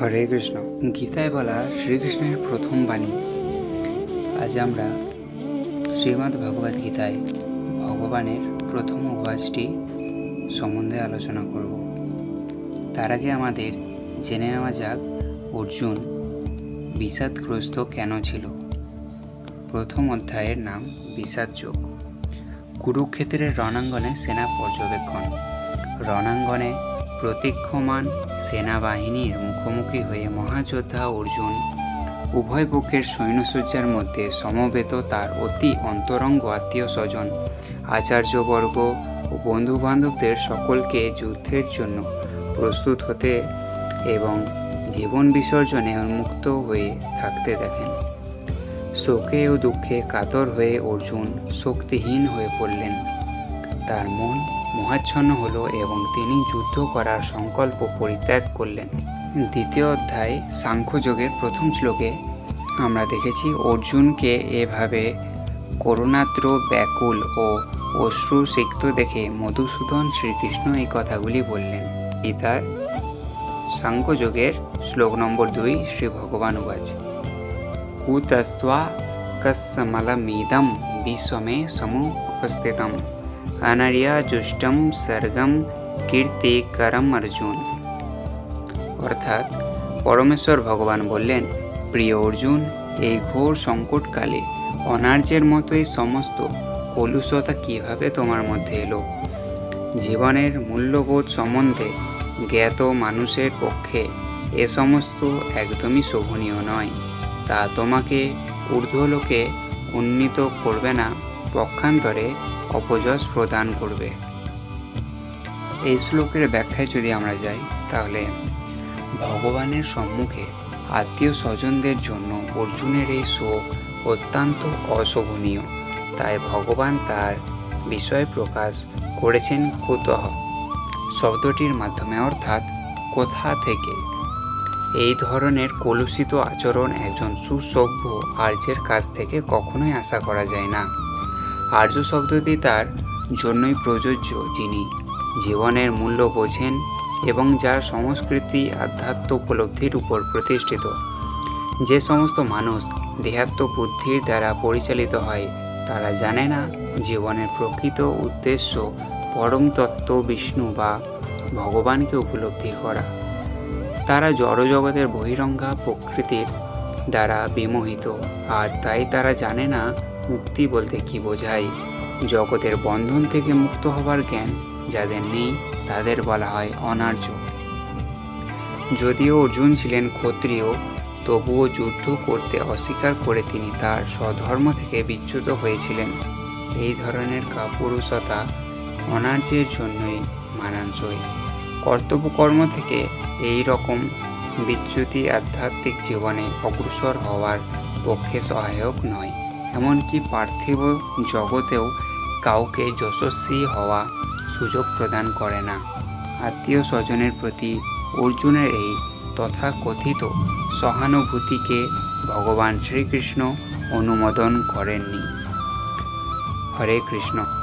হরে কৃষ্ণ। গীতায় বলা শ্রীকৃষ্ণের প্রথম বাণী। আজ আমরা শ্রীমদ্ ভগবদ গীতায় ভগবানের প্রথম উপবাসটি সম্বন্ধে আলোচনা করব। তার আগে আমাদের জেনে নেওয়া যাক, অর্জুন বিষাদগ্রস্ত কেন ছিল? প্রথম অধ্যায়ের নাম বিষাদ যোগ। কুরুক্ষেত্রের রণাঙ্গনে সেনা পর্যবেক্ষণ। রণাঙ্গনে প্রতীক্ষমান সেনাবাহিনীর মুখোমুখি হয়ে মহাযোদ্ধা অর্জুন উভয় পক্ষের সৈন্যসজ্জার মধ্যে সমবেত তার অতি অন্তরঙ্গ আত্মীয় স্বজন আচার্যবর্গ ও বন্ধুবান্ধবদের সকলকে যুদ্ধের জন্য প্রস্তুত হতে এবং জীবন বিসর্জনে উন্মুক্ত হয়ে থাকতে দেখেন। শোকে ও দুঃখে কাতর হয়ে অর্জুন শক্তিহীন হয়ে পড়লেন। তার মন মহাচ্ছন্ন হলো এবং তিনি যুদ্ধ করার সংকল্প পরিত্যাগ করলেন। দ্বিতীয় অধ্যায়, সাংখ্যযোগের প্রথম শ্লোকে আমরা দেখেছি, অর্জুনকে এভাবে করুণাদ্র ব্যাকুল ও অশ্রুসিক্ত দেখে মধুসূদন শ্রীকৃষ্ণ এই কথাগুলি বললেন। গীতার সাংখ্যযোগের শ্লোক নম্বর দুই শ্রী ভগবান উবাচ। কুতস্ত্বা কসমলমিদম বিশ্বমে সমু উপস্থিতম অনারিয়া জুষ্টম সর্গম কীর্তিকরম অর্জুন অর্থাৎ পরমেশ্বর ভগবান বললেন প্রিয় অর্জুন এই ঘোর সংকটকালে অনার্যের মতোই সমস্ত কলুষতা কীভাবে তোমার মধ্যে এলো? জীবনের মূল্যবোধ সম্বন্ধে জ্ঞাত মানুষের পক্ষে এ সমস্ত একদমই শোভনীয় নয়। তা তোমাকে ঊর্ধ্বলোকে উন্নীত করবে না। পক্ষান্তরে অপযশ প্রদান করবে। এই শ্লোকের ব্যাখ্যায় যদি আমরা যাই, তাহলে ভগবানের সম্মুখে আত্মীয় স্বজনদের জন্য অর্জুনের এই শোক অত্যন্ত অশোভনীয়। তাই ভগবান তার বিষয় প্রকাশ করেছেন কুতঃ শব্দটির মাধ্যমে অর্থাৎ কোথা থেকে? এই ধরনের কলুষিত আচরণ একজন সুসভ্য আর্যের কাছ থেকে কখনোই আশা করা যায় না। আর্য শব্দটি তার জন্যই প্রযোজ্য, যিনি জীবনের মূল্য বোঝেন এবং যার সংস্কৃতি আধ্যাত্ম উপলব্ধির উপর প্রতিষ্ঠিত। যে সমস্ত মানুষ দেহাত্ম বুদ্ধির দ্বারা পরিচালিত হয়, তারা জানে না জীবনের প্রকৃত উদ্দেশ্য পরম তত্ত্ব বিষ্ণু বা ভগবানকে উপলব্ধি করা। তারা জড়জগতের বহিরঙ্গা প্রকৃতির দ্বারা বিমোহিত, আর তাই তারা জানে না মুক্তি বলতে কি বোঝায়? জগতের বন্ধন থেকে মুক্ত হবার জ্ঞান যাদের নেই, তাদের বলা হয় অনার্য। যদিও অর্জুন ছিলেন ক্ষত্রিয়, তবুও যুদ্ধ করতে অস্বীকার করে তিনি তার স্বধর্ম থেকে বিচ্যুত হয়েছিলেন। এই ধরনের কাপুরুষতা অনার্যের জন্যই মানানসই। কর্তব্যকর্ম থেকে এই রকম বিচ্যুতি আধ্যাত্মিক জীবনে অগ্রসর হওয়ার পক্ষে সহায়ক নয়। এমনকি পার্থিব জগতেও কাউকে যশস্বী হওয়া সুযোগ প্রদান করে না। আত্মীয় স্বজনের প্রতি অর্জুনের এই তথাকথিত সহানুভূতিকে ভগবান শ্রীকৃষ্ণ অনুমোদন করেননি। হরে কৃষ্ণ।